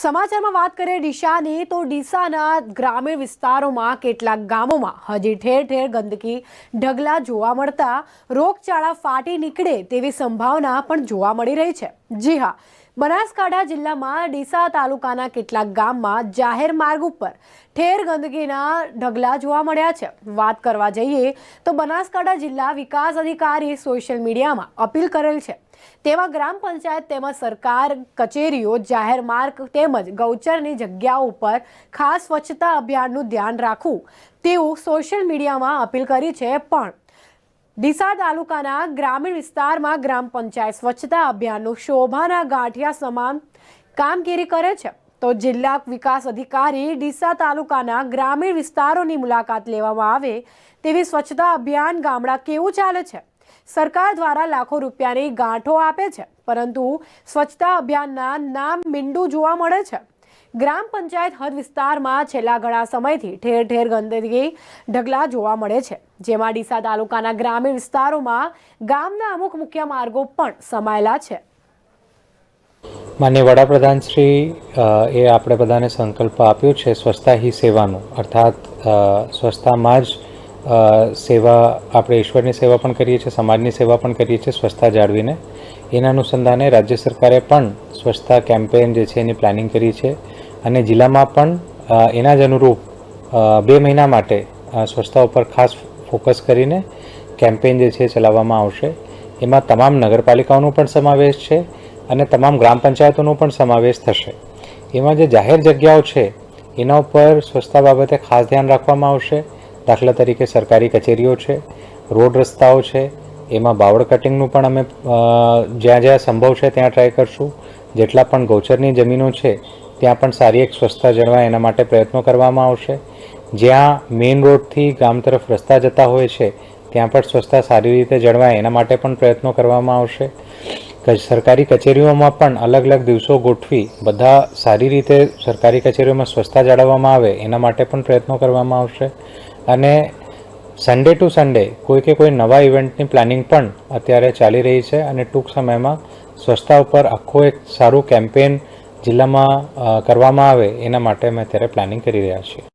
સમાચારમાં વાત કરીએ ડીસાની તો ડીસાના ગ્રામીણ વિસ્તારોમાં કેટલાક ગામોમાં હજી ઠેર ઠેર ગંદકી, ઢગલા જોવા મળતા રોગચાળા ફાટી નીકળે તેવી સંભાવના પણ જોવા મળી રહી છે. જી હા. બનાસકાંઠા જિલ્લામાં ડીસા તાલુકાના કેટલાક ગામમાં જાહેર માર્ગ ઉપર ઠેર ગંદકીના ઢગલા જોવા મળ્યા છે. વાત કરવા જઈએ તો બનાસકાંઠા જિલ્લા વિકાસ અધિકારી સોશિયલ મીડિયામાં અપીલ કરેલ છે. તેમાં ગ્રામ પંચાયત તેમજ સરકાર કચેરીઓ, જાહેર માર્ગ તેમજ ગૌચરની જગ્યાઓ ઉપર ખાસ સ્વચ્છતા અભિયાનનું ધ્યાન રાખવું. તેવું સોશિયલ મીડિયામાં અપીલ કરી છે, પણ ડીસા તાલુકાના ગ્રામીણ વિસ્તારમાં ગ્રામ પંચાયત સ્વચ્છતા અભિયાનનું શોભાના ગાંઠિયા સમાન કામગીરી કરે છે. તો જિલ્લા વિકાસ અધિકારી ડીસા તાલુકાના ગ્રામીણ વિસ્તારોની મુલાકાત લેવામાં આવે તેવી સ્વચ્છતા અભિયાન ગામડા કેવું ચાલે છે? સરકાર દ્વારા લાખો રૂપિયાની ગાંઠો આપે છે. પરંતુ સ્વચ્છતા અભિયાનના નામ મીંડું જોવા મળે છે. ગ્રામ પંચાયત હદ વિસ્તારમાં છેલ્લા ઘણા સમયથી ઠેર ઠેર ગંદકી ઢગલા જોવા મળે છે. જેમાં ડીસા તાલુકાના ગ્રામીણ વિસ્તારોમાં ગામના અમુક મુખ્ય માર્ગો પણ સમાયેલા છે. માન્ય વડાપ્રધાન શ્રી એ આપણે બધાને સંકલ્પ આપ્યો છે સ્વચ્છતા હી સેવાનું. અર્થાત સ્વચ્છતામાં જ સેવા, આપણે ઈશ્વરની સેવા પણ કરીએ છીએ, સમાજની સેવા પણ કરીએ છીએ, સ્વચ્છતા જાળવીને. એના અનુસંધાને રાજ્ય સરકારે પણ સ્વચ્છતા કેમ્પેન જે છે એની પ્લાનિંગ કરી છે. અને જિલ્લામાં પણ એના જ અનુરૂપ બે મહિના માટે સ્વચ્છતા ઉપર ખાસ ફોકસ કરીને કેમ્પેન જે છે ચલાવવામાં આવશે. એમાં તમામ નગરપાલિકાઓનો પણ સમાવેશ છે અને તમામ ગ્રામ પંચાયતોનો પણ સમાવેશ થશે. એમાં જે જાહેર જગ્યાઓ છે, એના ઉપર સ્વચ્છતા બાબતે ખાસ ધ્યાન રાખવામાં આવશે. દાખલા તરીકે સરકારી કચેરીઓ છે, રોડ રસ્તાઓ છે, એમાં બાવળ કટિંગનું પણ અમે જ્યાં જ્યાં સંભવ છે ત્યાં ટ્રાય કરશું. જેટલા પણ ગૌચરની જમીનો છે ત્યાં પણ સારી એક સ્વચ્છતા જળવાય એના માટે પ્રયત્નો કરવામાં આવશે. જ્યાં મેઇન રોડથી ગામ તરફ રસ્તા જતા હોય છે, ત્યાં પણ સ્વચ્છતા સારી રીતે જળવાય એના માટે પણ પ્રયત્નો કરવામાં આવશે. સરકારી કચેરીઓમાં પણ અલગ અલગ દિવસો ગોઠવી બધા સારી રીતે સરકારી કચેરીઓમાં સ્વચ્છતા જાળવવામાં આવે એના માટે પણ પ્રયત્નો કરવામાં આવશે. અને સન્ડે ટુ સન્ડે કોઈ કે કોઈ નવા ઇવેન્ટની પ્લાનિંગ પણ અત્યારે ચાલી રહી છે અને ટૂંક સમયમાં સ્વચ્છતા ઉપર આખું એક સારું કેમ્પેન જિલ્લામાં કરવામાં આવે એના માટે અમે અત્યારે પ્લાનિંગ કરી રહ્યા છીએ.